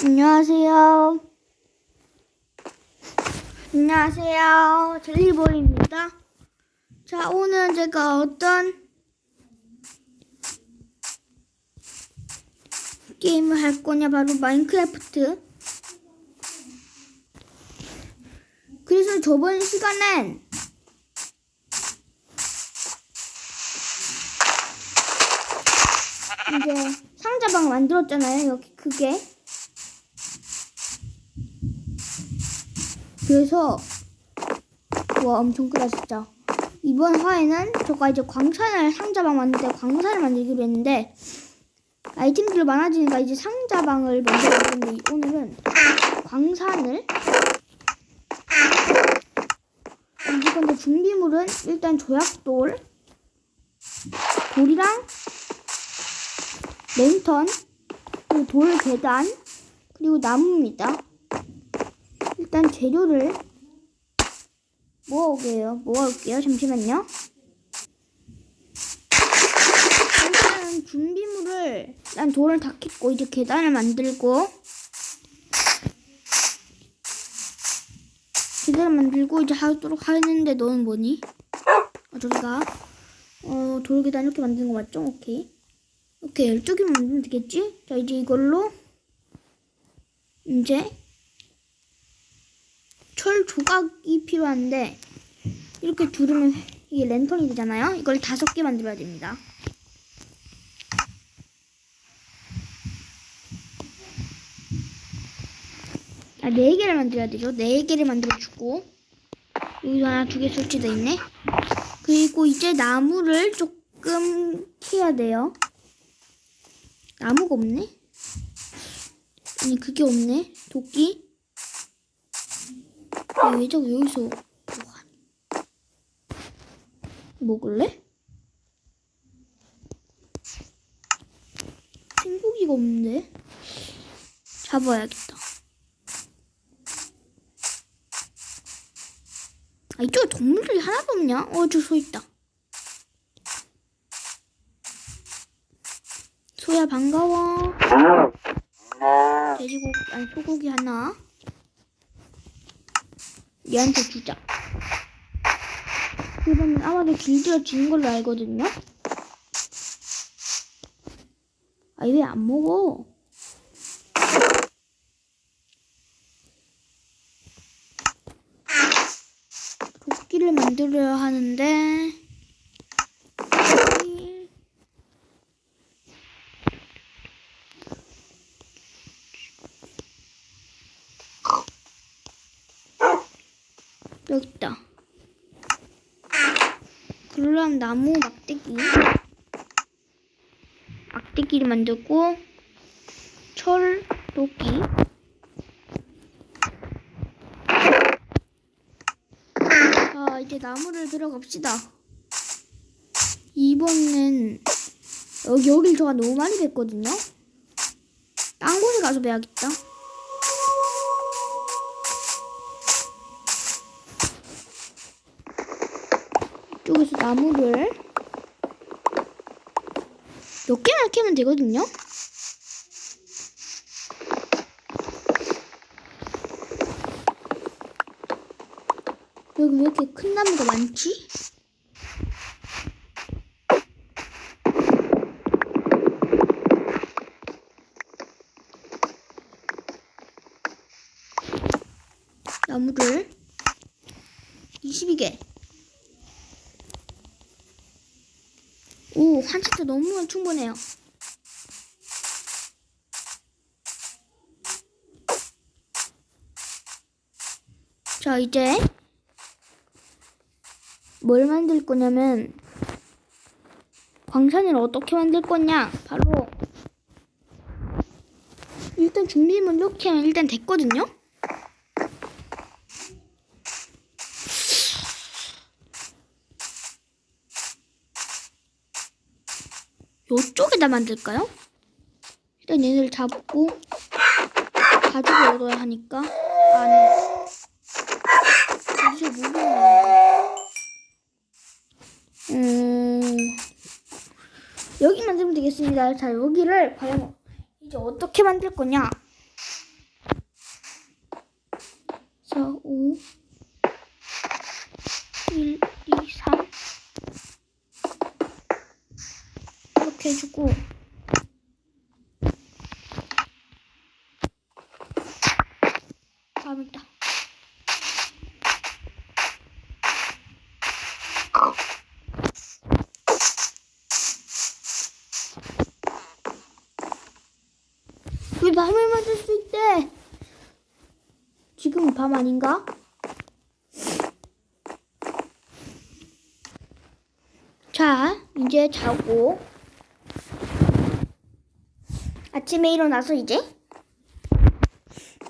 안녕하세요. 안녕하세요. 젤리보이입니다. 자, 오늘 제가 어떤 게임을 할 거냐, 바로 마인크래프트. 그래서 저번 시간엔 이제 상자방 만들었잖아요. 여기 크게. 그래서 와 엄청 크다 진짜. 이번 화에는 제가 이제 광산을 상자방 만들 때 광산을 만들기로 했는데 아이템들이 많아지니까 이제 상자방을 만들어야 되는데 오늘은 광산을 만들 건데 준비물은 일단 조약돌 돌이랑 랜턴 그리고 돌 계단 그리고 나무입니다. 일단 재료를 모아오게요. 모아올게요. 잠시만요. 일단 준비물을 일단 돌을 다 캤고 이제 계단을 만들고 계단을 만들고 이제 하도록 하는데 너는 뭐니? 아 저기가 어 돌계단 이렇게 만드는 거 맞죠? 오케이. 오케이 12개만 만들면 되겠지? 자 이제 이걸로 이제 철 조각이 필요한데 이렇게 두르면 이게 랜턴이 되잖아요. 이걸 다섯 개 만들어야 됩니다. 아, 네 개를 만들어야 되죠. 네 개를 만들어주고 여기도 하나 두 개 설치돼 있네. 그리고 이제 나무를 조금 캐야 돼요. 나무가 없네? 아니 그게 없네. 도끼? 아, 왜 자꾸 여기서 뭐? 먹을래? 생고기가 없는데? 잡아야겠다. 아, 이쪽에 동물들이 하나도 없냐? 어, 저 소 있다. 소야, 반가워. 돼지고기, 아니, 소고기 하나. 얘한테 주자. 그러면 아마도 길들여지는 걸로 알거든요? 아니, 왜 안 먹어? 도끼를 만들어야 하는데, 여기 있다. 나무 막대기. 막대기를 만들고, 철, 도끼. 자, 이제 나무를 들어갑시다. 이번엔, 여기, 여길 제가 너무 많이 뵀거든요? 딴 곳에 가서 배야겠다. 나무를 몇 개만 캐면 되거든요. 여기 왜 이렇게 큰 나무가 많지? 나무를 22개 세트 너무 충분해요. 자, 이제 뭘 만들 거냐면 광산을 어떻게 만들 거냐? 바로 일단 준비물 이렇게 하면 일단 됐거든요. 이쪽에다 만들까요? 일단 얘네를 잡고 가지고 얻어야 하니까 안에 아니 진짜 무거워 음 여기 만들면 되겠습니다 자 여기를 과연 이제 어떻게 만들 거냐 자 오. 이렇게 해주고. 다음 있다. 왜 밤을 만들 수 있대? 지금 밤 아닌가? 자, 이제 자고. 아침에 일어나서 이제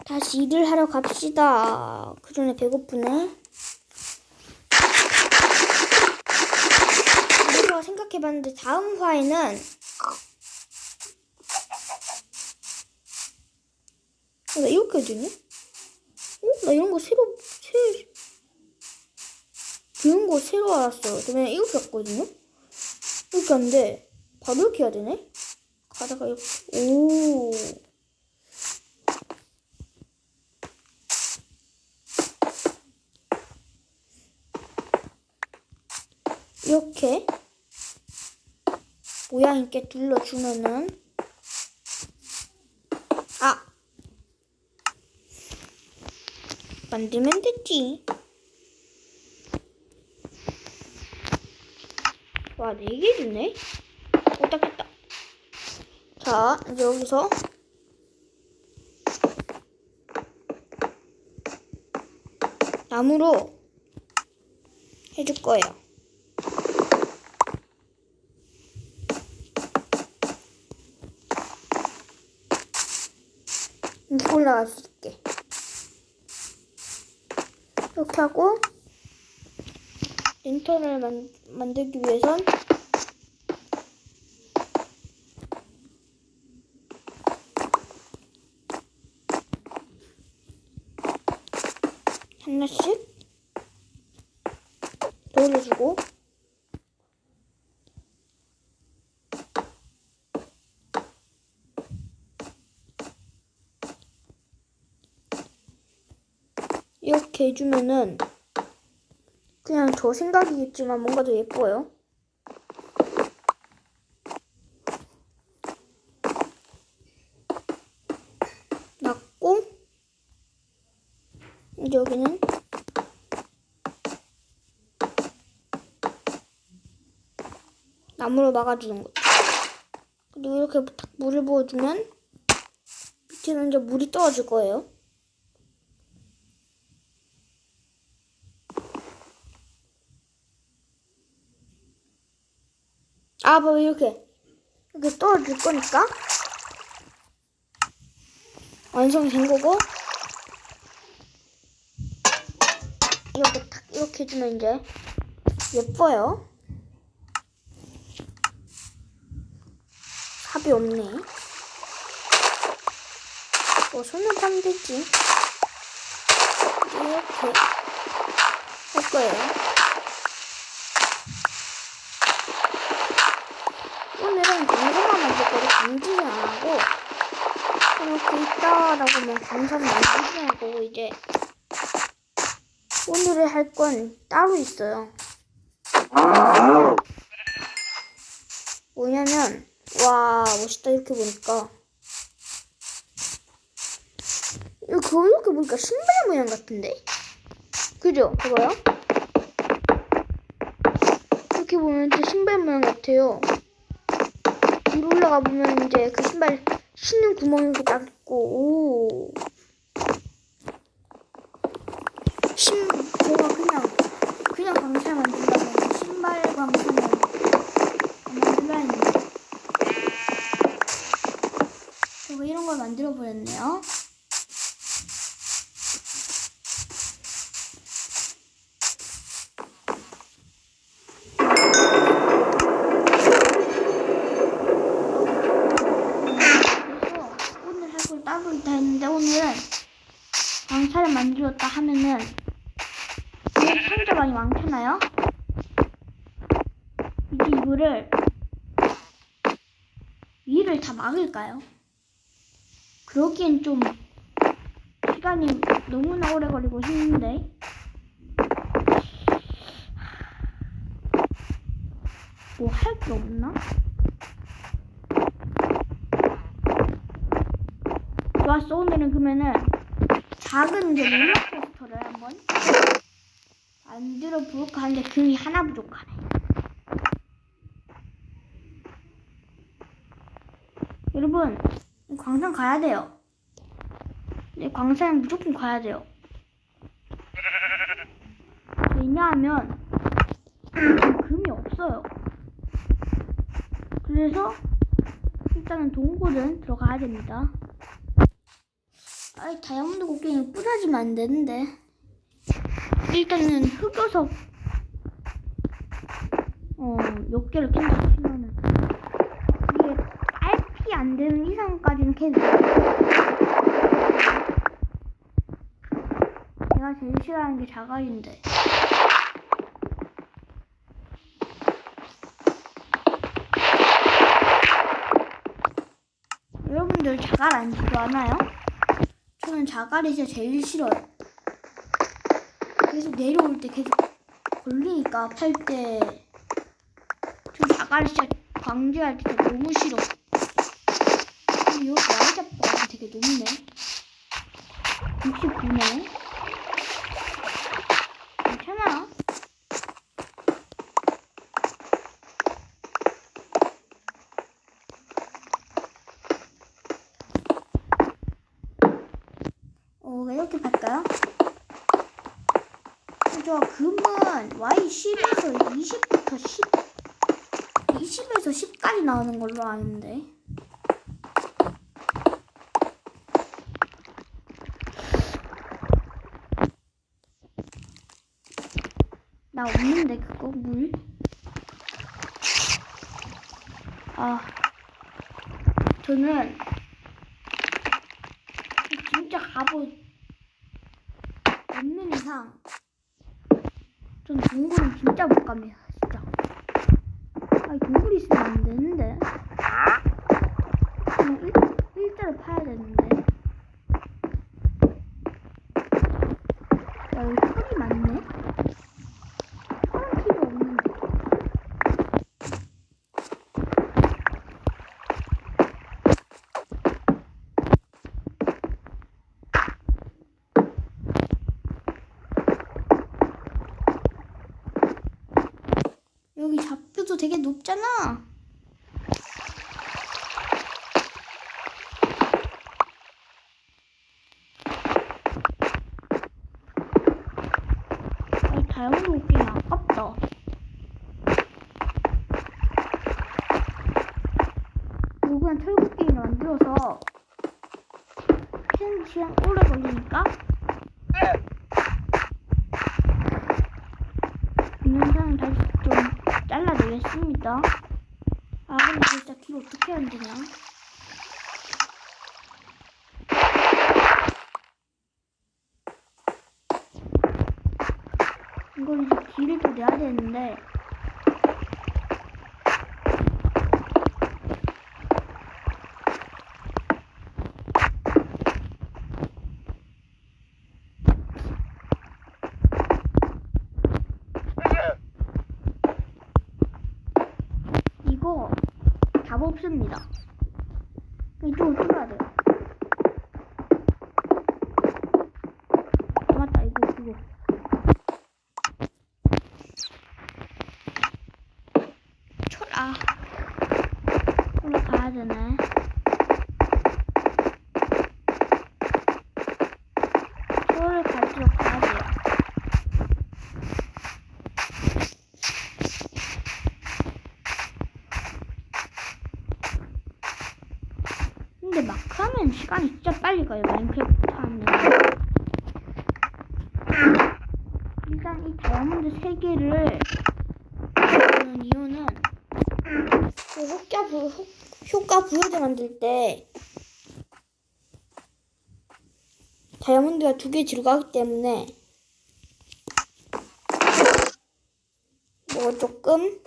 다시 일을 하러 갑시다. 그 전에 배고프네. 그래서 생각해봤는데 다음 화에는 어, 나 이렇게 해주네? 어? 나 이런 거 새로, 새, 이런 거 새로 알았어요. 그냥 이렇게 했거든요? 이렇게 하는데, 바로 이렇게 해야 되네? 이렇게, 오. 이렇게 모양 있게 둘러주면은 아 만들면 됐지. 와네개 주네? 오딱 됐다 자 여기서 나무로 해줄 거예요 이렇게 올라갈 수 있게. 이렇게 하고 랜턴을 만, 만들기 위해선 하나씩 더 올려주고 이렇게 해주면은 그냥 저 생각이겠지만 뭔가 더 예뻐요. 이제 여기는 나무로 막아주는 거죠. 그리고 이렇게 딱 물을 부어주면 밑에는 이제 물이 떨어질 거예요. 아, 뭐 이렇게 이렇게 떨어질 거니까 완성이 된 거고 이렇게 탁 이렇게 해주면 이제 예뻐요. 합이 없네. 뭐 손을 파면 되지. 이렇게 할 거예요. 오늘은 광고만 만들 거를 강제는 안 하고 이렇게 있다라고만 강사를 만들지 않고 이제 오늘의 할 건 따로 있어요. 와 멋있다 이렇게 보니까 이렇게 이렇게 보니까 신발 모양 같은데 그죠 그거요? 이렇게 보면 또 신발 모양 같아요. 위로 올라가 보면 이제 그 신발 신는 구멍이 이렇게 딱 있고 오. 신 제가 그냥 그냥 광살 만든다면 신발 광살은 안 만들어야 했는데 제가 이런 걸 만들어 버렸네요. 오늘 할걸 따로 있다 했는데 오늘은 광살을 만들었다 하면은 상자 많이 많잖아요. 이제 이거를 위를 다 막을까요? 그러기엔 좀 시간이 너무나 오래 걸리고 힘든데. 뭐 할 게 없나? 좋았어. 오늘은 그러면은 작은 이제 롤러코스터를 한번 만들어 볼까 하는데 금이 하나 부족하네. 여러분, 이 광산 가야 돼요. 네, 광산 무조건 가야 돼요. 왜냐하면 금이 없어요. 그래서 일단은 동굴은 들어가야 됩니다. 아이 다이아몬드 곡괭이 부서지면 안 되는데 일단은 흑요석 어몇 개를 캔다 치면은 안 되는 이상까지는 돼요. 내가 제일 싫어하는 게 자갈인데 여러분들 자갈 안 좋아하나요? 저는 자갈이 진짜 제일 싫어요. 계속 내려올 때 계속 걸리니까 팔 때. 저 자갈 진짜 방지할 때 너무 싫어. 근데 여기 와이자프가 되게 높네. 69네. 괜찮아. 어, 이렇게 갈까요? 저 금은 Y10에서 20부터 10, 20에서 10까지 나오는 걸로 아는데. 나 없는데 그거? 물? 아, 저는 진짜 갑옷 없는 이상 전 동굴은 진짜 못 갑니다 진짜. 아이 동굴 있으면 안 되는데. 그냥 일, 일자로 파야 되는데 야 여기 털이 많네 털은 필요 없는데 여기 잡초도 되게 높잖아. 이 다이아몬드 웃기는 아깝다. 그냥 철곡갱이를 만들어서 시간 오래 걸리니까 영상을 다시 좀 잘라내겠습니다. 아 근데 진짜 길 어떻게 해야 되냐? 이걸 이제 길을 또 내야 되는데 이거 답 없습니다. 이쪽으로 뚫어야 돼요. 아, 맞다, 이거, 이거. 철, 아. 올라가야 되네. 철을 가지러 가야 돼요. 근데 마크 하면 시간이 진짜 빨리 가요, 마인크래프트 하면. 일단 이 다이아몬드 3개를 넣는 이유는 그 효과, 부, 효, 효과 부여제 만들 때 다이아몬드가 두 개 들어가기 때문에 뭐 조금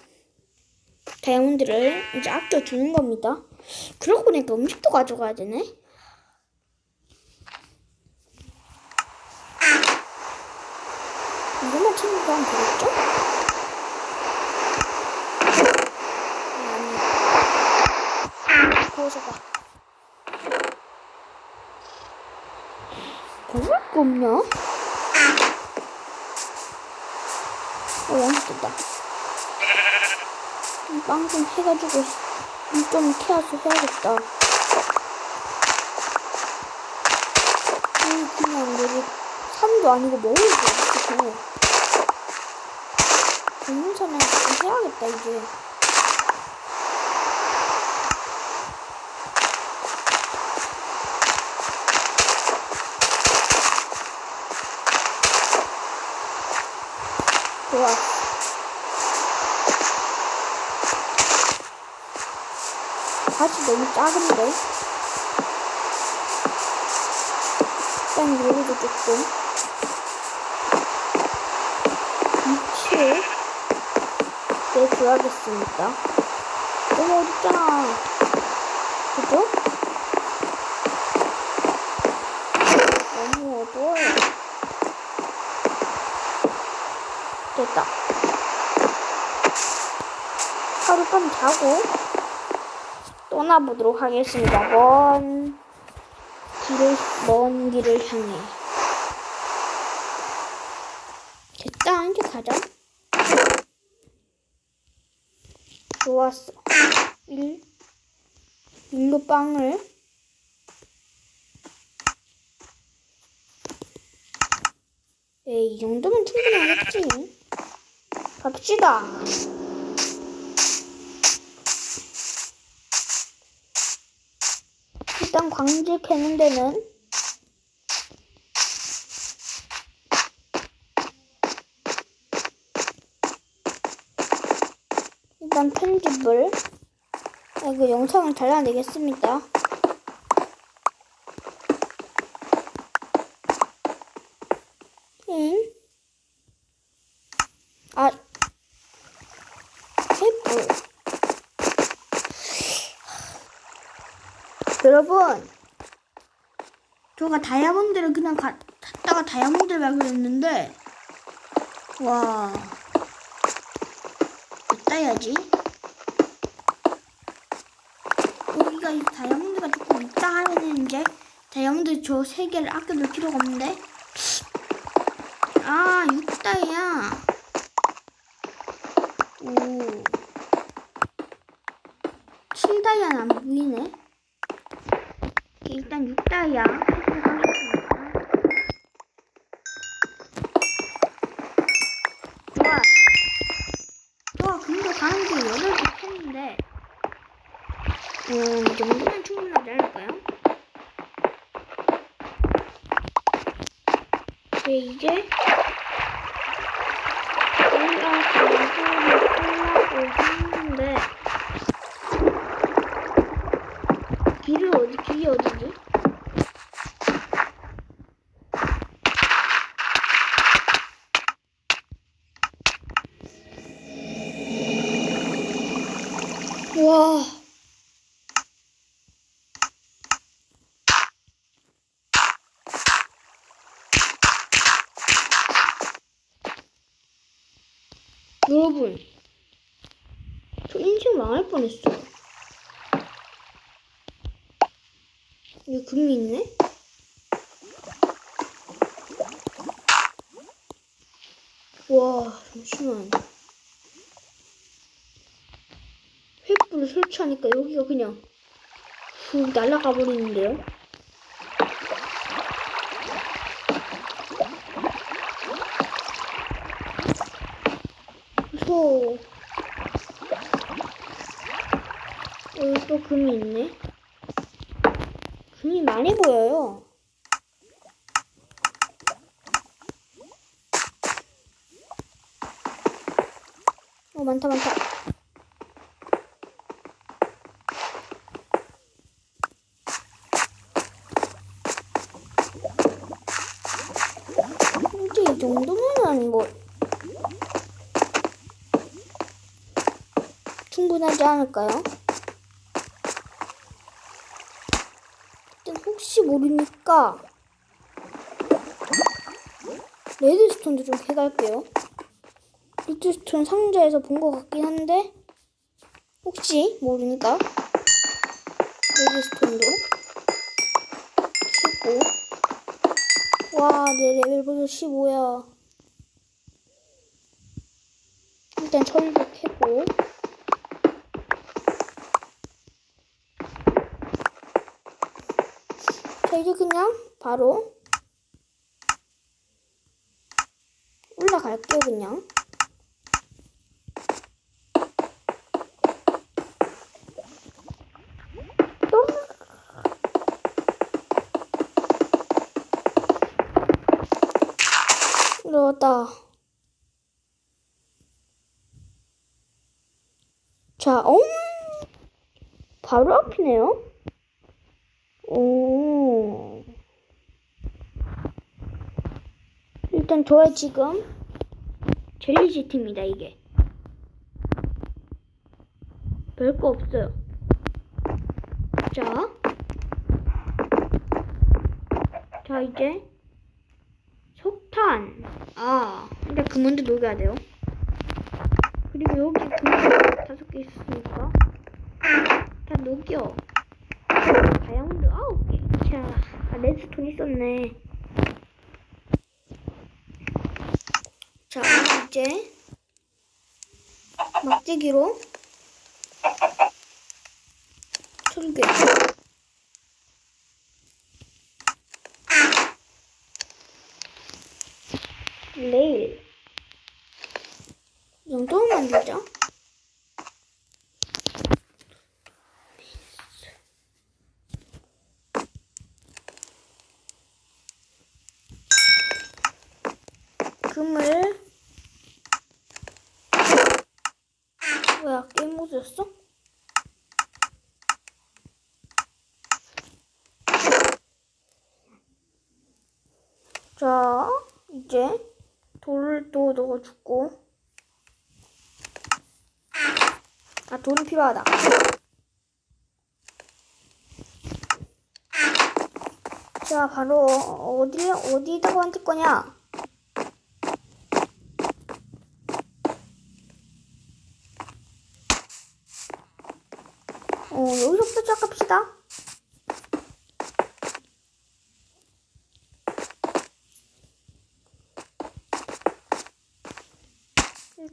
다이아몬드를 이제 아껴두는 겁니다. 그러고 보니까 음식도 가져가야 되네. 이거만 챙기고 하면 되겠죠? 보여줘봐. 거 없냐? 어, 양식 뜯다. 빵좀 해가지고. 좀 캐서 해야겠다. 음, 그냥 여기 산도 아니고 먹을 게 없어. 동물사냥 좀 해야겠다, 이제. 좋아. 밭이 너무 작은데? 일단 여기도 조금 위치에 내줘야겠습니다. 여기 어딨잖아. 그죠? 너무 어두워요. 됐다. 하룻밤 자고 떠나보도록 하겠습니다. 먼 길을, 먼 길을 향해. 됐다, 이제 가자. 좋았어. 일, 일로 빵을. 에이, 이 정도면 충분하겠지. 갑시다. 광질 캐는 데는 일단 편집을 아, 이거 영상을 잘라내겠습니다. 응? 아, 횃불. 여러분, 저가 다이아몬드를 그냥 가, 탔다가 다이아몬드를 발견했는데, 와, 해야지? 여기가 이 다이아몬드가 조금 있다 하면 이제 다이아몬드 저 세 개를 아껴둘 필요가 없는데, 아, 6다이야. 오. 7다이아는 안 보이네. 일단 6다이아 하도록 하겠습니다. 좋아. 좋아, 근데 가는 길 8개 폈는데, 음, 이 정도면 충분하지 않을까요? 네, 이제, 올라가고, 올라가고 했는데, 길을 어디, 길이 어디지? 와. 여러분, 저 인생 망할 뻔했어요. 여기 금이 있네? 와, 잠시만. 횃불을 설치하니까 여기가 그냥 훅 날아가 버리는데요? 무서워. 여기 또 금이 있네? 금이 많이 보여요. 어, 많다, 많다. 이제 이 정도면 뭐 충분하지 않을까요? 일단 혹시 모르니까 레드스톤도 좀 해갈게요. 리트스톤 상자에서 본 것 같긴 한데 혹시 모르니까 레드스톤도 키고 와 내 레벨 벌써 15야 일단 철도 캐고 자 이제 그냥 바로 올라갈게요 그냥 이러다 자, 어? 바로 앞이네요? 오. 일단 저의 지금 젤리시트입니다, 이게. 별거 없어요. 자. 자, 이제 석탄. 아, 근데 금은도 녹여야 돼요. 그리고 여기 금은 다섯 개 있으니까 다 녹여. 다이아몬드 아홉 개. 자, 아, 레드스톤 있었네. 자, 이제 막대기로 철괴. 레일. 이 정도만 만들자. 금을 뭐야 게임 모드였어? 자 이제 돌도 넣어주고. 아 돌이 필요하다. 자 바로 어디 어디다가 만들 거냐 어, 여기서부터 시작합시다.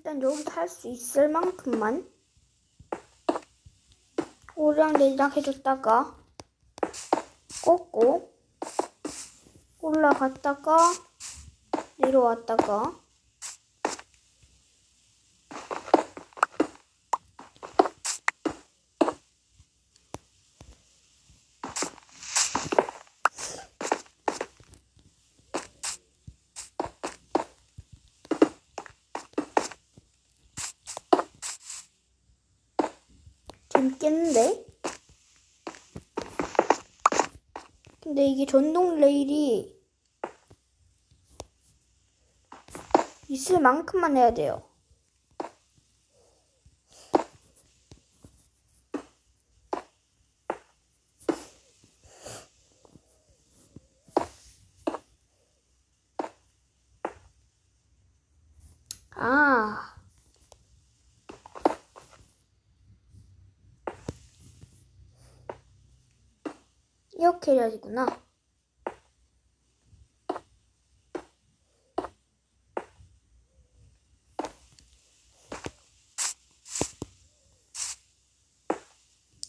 일단 여기서 할 수 있을 만큼만 오랑 내리랑 해줬다가 꽂고 올라갔다가 내려왔다가 재밌겠는데? 근데 이게 전동 레일이 있을 만큼만 해야 돼요. 아. 이렇게 해야 되구나.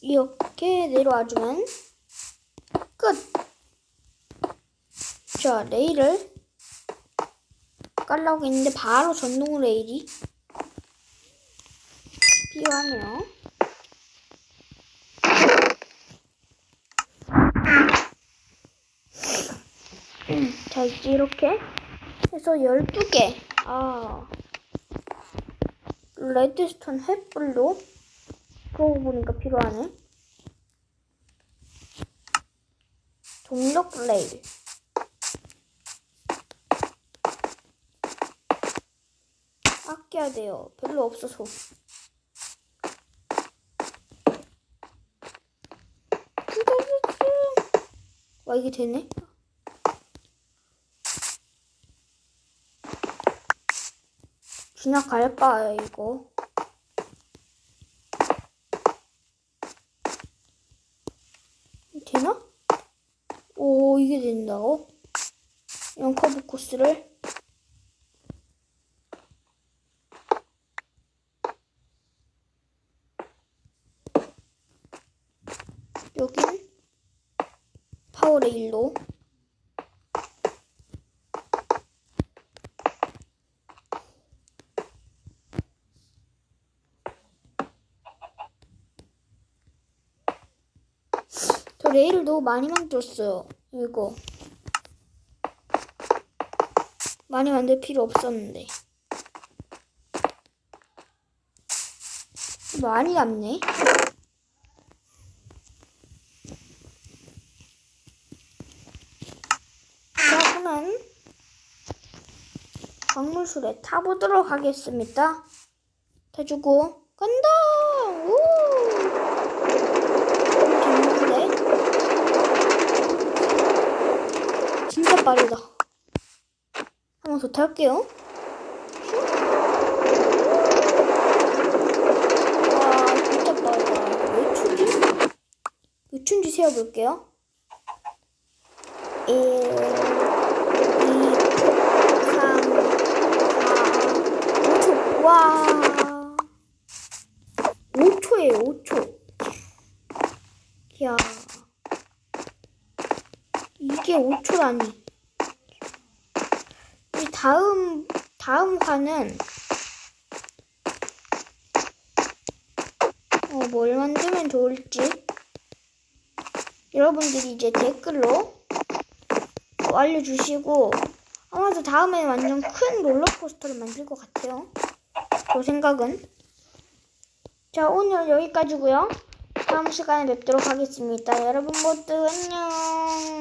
이렇게 내려와주면 끝. 자, 레일을 깔라고 했는데 바로 전동 레일이 필요하네요. 이렇게 해서 12개. 아. 레드스톤 횃불도 그러고 보니까 필요하네. 동력 레일. 아껴야 돼요. 별로 없어서. 와, 이게 되네? 지나갈까요, 이거? 되나? 오, 이게 된다고? 이런 커브 코스를? 여긴 파워레일로 저 레일도 많이 만들었어요. 이거 많이 만들 필요 없었는데 많이 남네. 자, 그러면 광물술에 타보도록 하겠습니다. 타주고 간다. 우! 너무 재밌는데? 진짜 빠르다. 한번 더 탈게요. 와, 진짜 빠르다. 몇 초지? 몇 초인지 세어볼게요. 1, 2, 3, 4, 5초. 와. 5초에요, 5초. 이야. 이게 5초라니. 이 다음, 다음 화는, 어, 뭘 만들면 좋을지. 여러분들이 이제 댓글로 어, 알려주시고, 아마도 다음에 완전 큰 롤러코스터를 만들 것 같아요. 저 생각은. 자, 오늘 여기까지고요 다음 시간에 뵙도록 하겠습니다. 여러분 모두. 안녕.